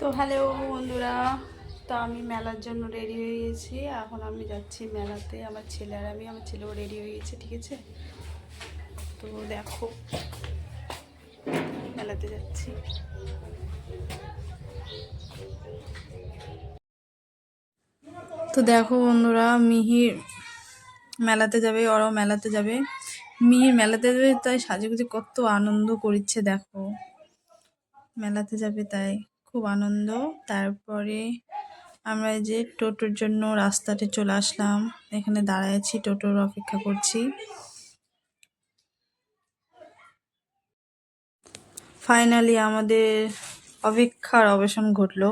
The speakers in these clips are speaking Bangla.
তো হ্যালো বন্ধুরা, তো আমি মেলার জন্য রেডি হয়ে গেছি। এখন আমি যাচ্ছি মেলাতে, আমার ছেলে আর আমি, আমার ছেলেও রেডি হয়ে গেছে, ঠিক আছে? তো দেখো, মেলাতে যাচ্ছি। তো দেখো বন্ধুরা, মিহির মেলাতে যাবে, ওরাও মেলাতে যাবে। মিহির মেলাতে যাবে, তাই সাজুগুজু কত আনন্দ করছে দেখো। মেলাতে যাবে তাই। খুব আনন্দ। তারপরে আমরা যে টোটোর জন্য রাস্তাতে চলে আসলাম। এখানে দাঁড়ায় আছি, টোটোর অপেক্ষা করছি। ফাইনালি আমাদের অপেক্ষার অবসান ঘটলো।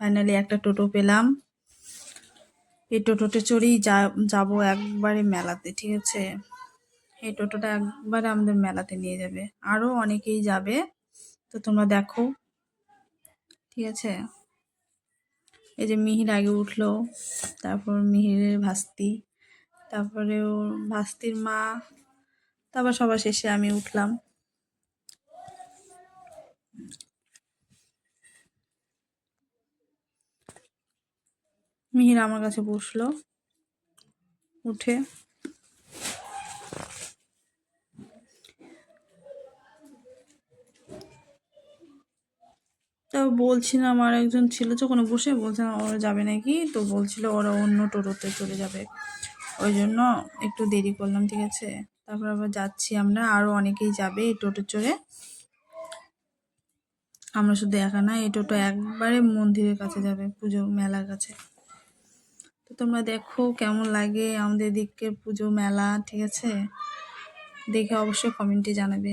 ফাইনালি একটা টোটো পেলাম। এই টোটোতে চড়েই যাব একবারে মেলাতে, ঠিক আছে? এই টোটোটা একবারে আমাদের মেলাতে নিয়ে যাবে। আরও অনেকেই যাবে। তো তোমরা দেখো ঠিক আছে? এই যে মিহির আগে উঠল, তারপর মিহিরের ভাস্তি, তারপরে ওর ভাস্তির মা, তারপর সবার শেষে আমি উঠলাম। মিহির আমার কাছে বসল, উঠে তা বলছিলাম আর একজন ছিল যে ওখানে বসে বলছিলাম ওরা যাবে নাকি? তো বলছিল, ওরা অন্য টোটোতে চলে যাবে। ওই জন্য একটু দেরি করলাম, ঠিক আছে? তারপর আবার যাচ্ছি আমরা আরও অনেকেই যাবে এই টোটো চড়ে। আমরা শুধু একা না, এই টোটো একবারে মন্দিরের কাছে যাবে, পুজো মেলার কাছে। তো তোমরা দেখো কেমন লাগে আমাদের দিকে পুজো মেলা, ঠিক আছে? দেখে অবশ্যই কমেন্টে জানাবে।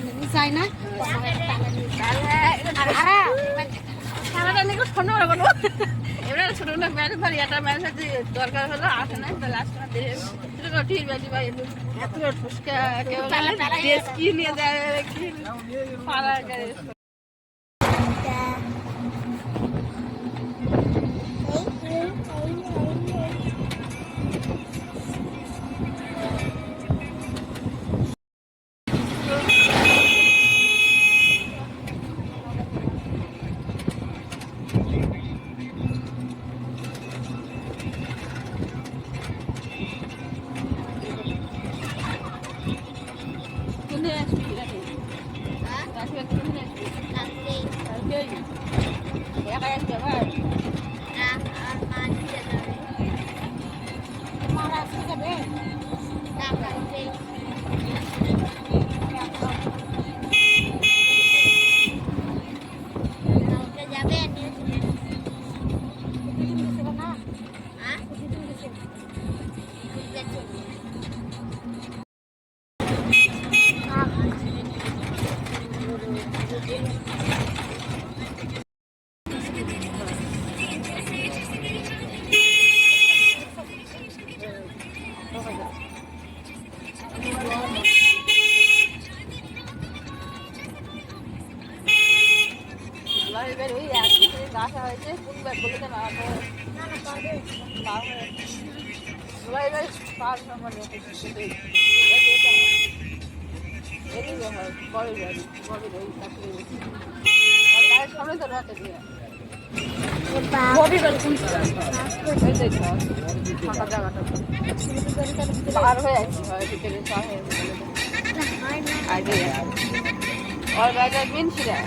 চায় না দরকার হলো আসে না ছোট ঠিক আছে ভাই ফুচকা কেউ কি নিয়ে দেয় পার হয়ে যাচ্ছি হয় ভিতরে হয়ে আগে ওর ব্যাগটা মিনছিরা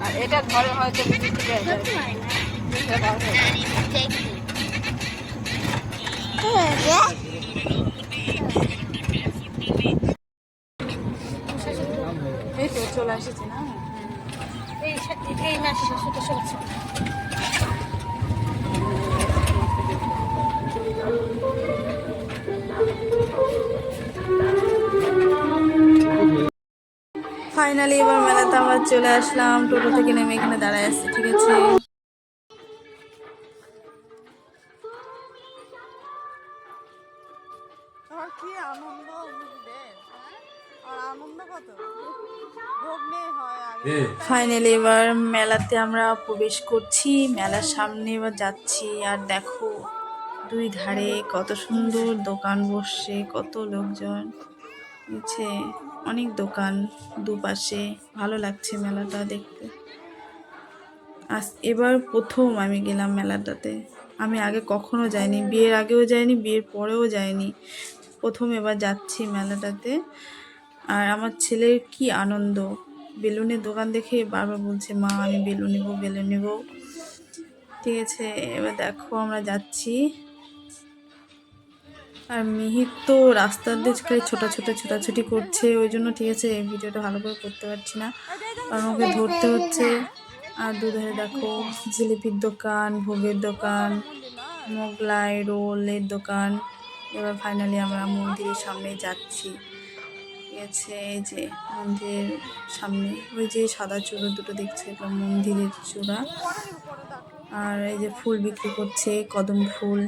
আর এটা ঘরে হয়তো বেশি ছিল এই তো চলে এই ফাইনালি এবার মেলাতে আবার চলে আসলাম। টোটো থেকে নেমে এখানে দাঁড়ায় আসছি ঠিক আছে? ফাইনালি এবার মেলাতে আমরা প্রবেশ করছি। মেলার সামনে এবার যাচ্ছি। আর দেখো, দুই ধারে কত সুন্দর দোকান বসছে, কত লোকজন। হচ্ছে অনেক দোকান দুপাশে। ভালো লাগছে মেলাটা দেখতে। আজ এবার প্রথম আমি গেলাম মেলাটাতে। আমি আগে কখনো যাইনি, বিয়ের আগেও যাইনি, বিয়ের পরেও যাইনি। প্রথম এবার যাচ্ছি মেলাটাতে। আর আমার ছেলের কি আনন্দ। বেলুনের দোকান দেখে বারবার বলছে, মা, আমি বেলুন নেব বেলুন নেব। ঠিক আছে, এবার দেখো আমরা যাচ্ছি। আর মিহির তো রাস্তার দিকে ছোটাছুটি ছোটাছুটি করছে, ওই জন্য ঠিক আছে ভিডিওটা ভালো করে করতে পারছি না। কারণ ওকে ধরতে হচ্ছে। আর দুধারে দেখো, জিলিপির দোকান, ভোগের দোকান, মোগলাই, রোলের দোকান। এবার ফাইনালি আমরা মন্দিরের সামনে যাচ্ছি। আছে এই যে মন্দিরের সামনে। ওই যে সাদা চূড়ো দুটো দেখছে এগুলো মন্দিরের চূড়া। আর এই যে ফুল বিক্রি করছে কদম ফুল।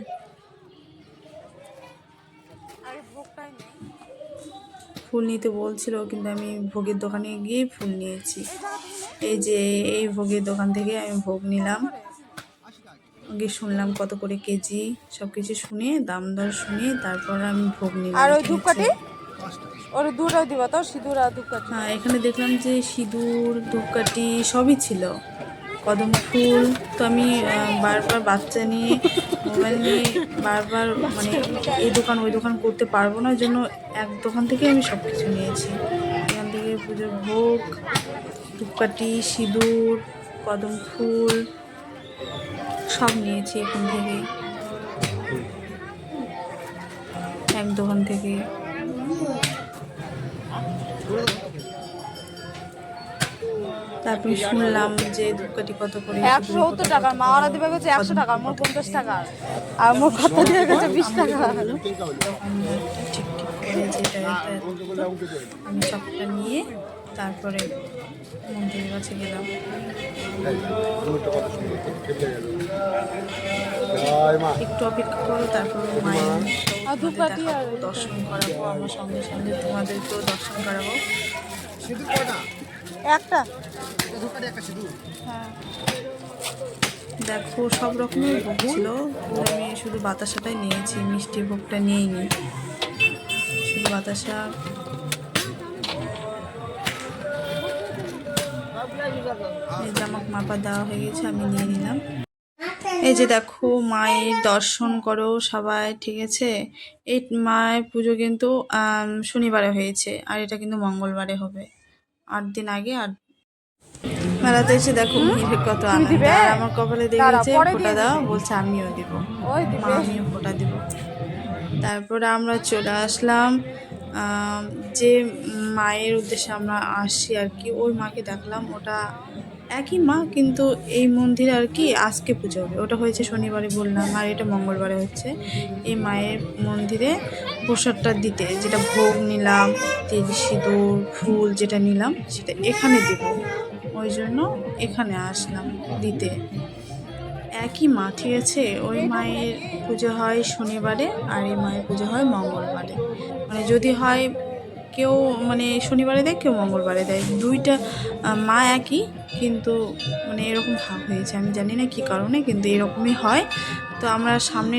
ফুল নিতে বলছিল কিন্তু আমি ভোগের দোকানে গিয়ে ফুল নিয়েছি। এই যে এই ভোগের দোকান থেকে আমি ভোগ নিলাম। গিয়ে শুনলাম কত করে কেজি সব কিছু শুনে দাম দর শুনে তারপর আমি ভোগ নিলাম আর ওই ধূপকাঠি? ওর দুটাও দিবা তো সিঁদুর আর ধূপকাঠি হ্যাঁ এখানে দেখলাম যে সিঁদুর, ধূপকাঠি সবই ছিল। কদম ফুল, তো আমি বারবার বাচ্চা নিয়ে মোবাইল নিয়ে বারবার মানে এই দোকান, ওই দোকান করতে পারব না জন্য এক দোকান থেকে আমি সব কিছু নিয়েছি। এখান থেকে পুজোর ভোগ, ধূপকাঠি, সিঁদুর, কদম ফুল, সব নিয়েছি এখান থেকে। এক দোকান থেকে। তারপরে শুনলাম যে ধূপকাঠি কত করে একশো সত্তর টাকা। মা ওরা দিবে গেছে একশো টাকা মোর পঞ্চাশ টাকা। আর মোর কত দিয়ে গেছে বিশ টাকা। আমি সবটা নিয়ে তারপরে মন্দিরের কাছে গেলাম। একটু অপেক্ষা করো তারপর মায়ের দর্শন করাবো, আমার সঙ্গে সঙ্গে তোমাদেরকেও দর্শন করাবো। একটা? হ্যাঁ। দেখো, সব রকমের ভোগ ছিল। আমি শুধু বাতাসাটাই নিয়েছি, মিষ্টি ভোগটা নিয়েইনি শুধু বাতাসা। আমাকে মাপা দেওয়া হয়ে গেছে, আমি নিয়ে নিলাম। এই যে দেখো মায়ের দর্শন করো সবাই ঠিক আছে? এই মায়ের পুজো কিন্তু শনিবারে হয়েছে আর এটা কিন্তু মঙ্গলবারে হবে। আট দিন আগে আর মেলাতে এসে দেখো কত আনন্দ। আর আমার কপালে দেখেছে ফোটা দাও বলছে আমিও দিব। ওই মা দিবে আমিও ফোটা দিব। তারপরে আমরা চলে আসলাম যে মায়ের উদ্দেশ্যে আমরা আসি আর কি ওই মাকে দেখলাম ওটা একই মা, কিন্তু এই মন্দিরে আর কি আজকে পুজো হবে। ওটা হয়েছে শনিবারে বললাম, আর এটা মঙ্গলবারে হচ্ছে। এই মায়ের মন্দিরে প্রসাদটা দিতে, যেটা ভোগ নিলাম, তেল, সিঁদুর, ফুল যেটা নিলাম, সেটা এখানে দেব। ওই জন্য এখানে আসলাম দিতে। একই মা, ঠিক আছে? ওই মায়ের পুজো হয় শনিবারে, আর এই মায়ের পুজো হয় মঙ্গলবারে। মানে যদি হয় কেউ মানে শনিবারে দেয়, কেউ মঙ্গলবারে দেয়। দুইটা মা একই, কিন্তু মানে এরকম ভাগ হয়েছে। আমি জানি না কী কারণে, কিন্তু এরকমই হয়। তো আমরা সামনে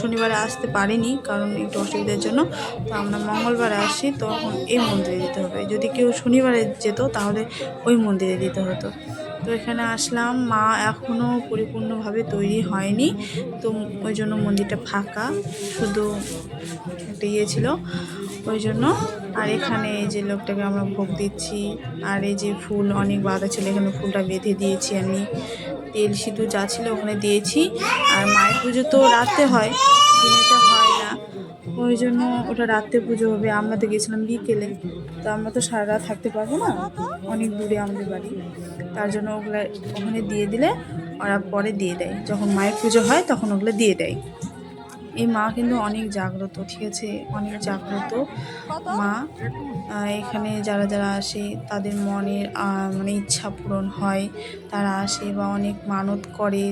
শনিবারে আসতে পারিনি, কারণ একটু অসুবিধার জন্য। তো আমরা মঙ্গলবারে আসি, তখন এই মন্দিরে যেতে হবে। যদি কেউ শনিবারে যেত, তাহলে ওই মন্দিরে দিতে হতো। তো এখানে আসলাম, মা এখনও পরিপূর্ণভাবে তৈরি হয়নি। তো ওই জন্য মন্দিরটা ফাঁকা। শুধু একটা ইয়ে ছিল। ওই জন্য। আর এখানে এই যে লোকটাকে আমরা ভোগ দিচ্ছি, আর এই যে ফুল, অনেক বাঁধা ছিল, এখানে ফুলটা বেঁধে দিয়েছি আমি। তেল সিঁদুর যা ছিল ওখানে দিয়েছি। আর মায়ের পুজো তো রাতে হয় দিনেতে হয় না। ওই জন্য ওটা রাত্রে পুজো হবে। আমরা তো গেছিলাম বিকেলে। তো আমরা তো সারা রাত থাকতে পারব না? অনেক দূরে আমাদের বাড়ি। তার জন্য ওগুলো ওখানে দিয়ে দিলে ওরা পরে দিয়ে দেয়। যখন মায়ের পুজো হয়, তখন ওগুলো দিয়ে দেয়। এই মা কিন্তু অনেক জাগ্রত, ঠিক আছে? অনেক জাগ্রত মা। এখানে যারা যারা আসে, তাদের মনের মানে ইচ্ছা পূরণ হয়। তারা আসে বা অনেক মানত করে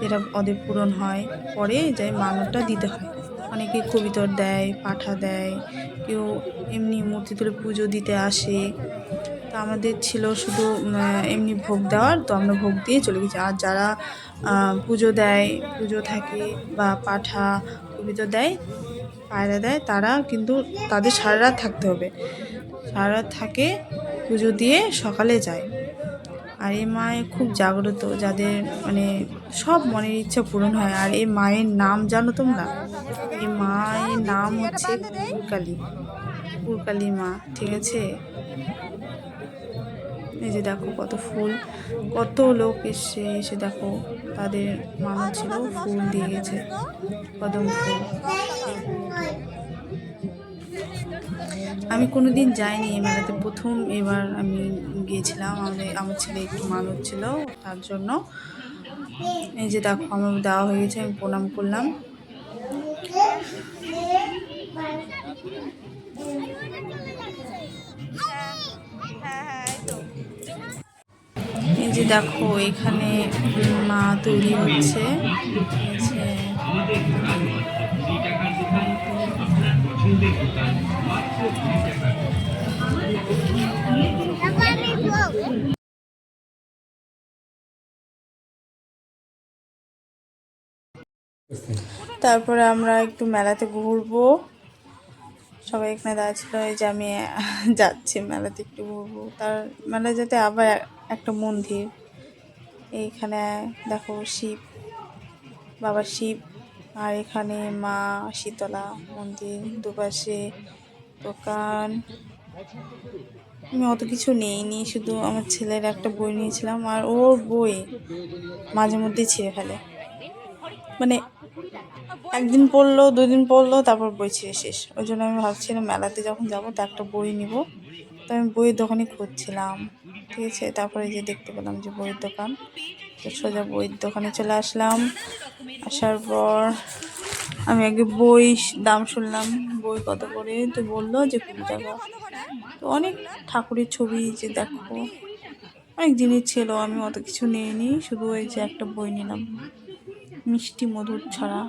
যেটা ওদের পূরণ হয়। পরে যাই মানতটা দিতে হয়। অনেকে কবিতর দেয়, পাঠা দেয়, কেউ এমনি মূর্তি তুলে পুজো দিতে আসে। তো আমাদের ছিল শুধু এমনি ভোগ দেওয়ার, তো আমরা ভোগ দিয়ে চলে গেছি। আর যারা পুজো দেয়, পুজো থাকে বা পাঠা, কবিতা দেয়, পায়রা দেয়, তারা কিন্তু তাদের সারা রাত থাকতে হবে। সারা রাত থাকে পুজো দিয়ে সকালে যায়। আর এই মায়ে খুব জাগ্রত, যাদের মানে সব মনের ইচ্ছা পূরণ হয়। আর এই মায়ের নাম জানো তোমরা? এই মায়ের নাম হচ্ছে কুরকালী কুরকালী মা, ঠিক আছে? এই যে দেখো কত ফুল, কত লোক এসে এসে দেখো তাদের মানো ছিল, ফুল দিয়ে গেছে, কদম ফুল। আমি কোনো দিন যাইনি এই মেলাতে, প্রথম এবার আমি গিয়েছিলাম, আমাদের, আমার ছেলে একটু মানুষ ছিল তার জন্য। এই যে দেখো, আমার দেওয়া হয়ে গেছে, আমি প্রণাম করলাম। হ্যাঁ হ্যাঁ। এই যে দেখো, এখানে মা তৈরি হচ্ছে। তারপরে আমরা একটু মেলাতে ঘুরবো। সবাই এখানে দাঁড়িয়ে ছিল, এই যে আমি যাচ্ছি মেলাতে একটু ঘুরবো। তার মেলা যেতে আবার একটা মন্দির। এইখানে দেখো শিব, বাবা শিব, আর এখানে মা শীতলা মন্দির দুপাশে দোকান। আমি অত কিছু নেইনি, শুধু আমার ছেলের একটা বই নিয়েছিলাম আর ওর বই মাঝে মধ্যে ছিঁড়ে ফেলে। মানে একদিন পড়ল, দুদিন পড়ল, তারপর বই ছিঁড়ে শেষ। ওই জন্য আমি ভাবছিলাম মেলাতে যখন যাব, তো একটা বই নিব। তো আমি বইয়ের দোকানে খুঁজছিলাম, ঠিক আছে? তারপরে যে দেখতে পেলাম যে বইয়ের দোকান। তো সোজা বইয়ের দোকানে চলে আসলাম। আসার পর আমি আগে বই দাম শুনলাম, বই কত করে? তো বলল যে কুড়ি টাকা। তো অনেক ঠাকুরের ছবি যে দেখো, অনেক জিনিস ছিল, আমি অত কিছু নিইনি, শুধু ওই যে একটা বই নিলাম, মিষ্টি মধুর ছড়া।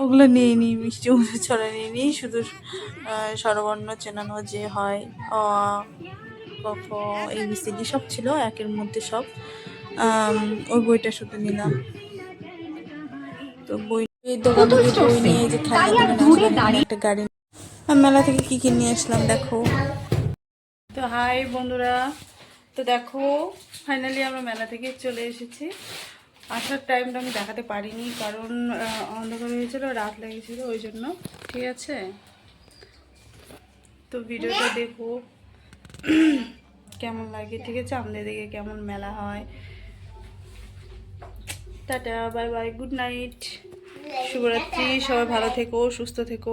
ওগুলো নিয়ে নিই মিষ্টি ছড়া নিয়ে নিই শুধু আহ, স্বরবর্ণ চেনানো যে হয় অ ক খ এবিসিডি সব ছিল একের মধ্যে সব। ওই বইটা শুধু নিলাম। তো বই দোকান থেকে বই নিয়ে যে দোকানে একটা গাড়ি মেলা থেকে কি কি নিয়ে আসলাম দেখো। তো হাই বন্ধুরা তো দেখো ফাইনালি আমরা মেলা থেকে চলে এসেছি। আসার টাইমটা আমি দেখাতে পারিনি, কারণ অন্ধকার হয়েছিল, রাত লেগেছিল, ওই জন্য। ঠিক আছে? তো ভিডিওটা দেখো। কেমন লাগে? ঠিক আছে? আমাদের দিকে কেমন মেলা হয়? Tata bye bye good night শুভরাত্রি, সবাই ভালো থেকো, সুস্থ থেকো।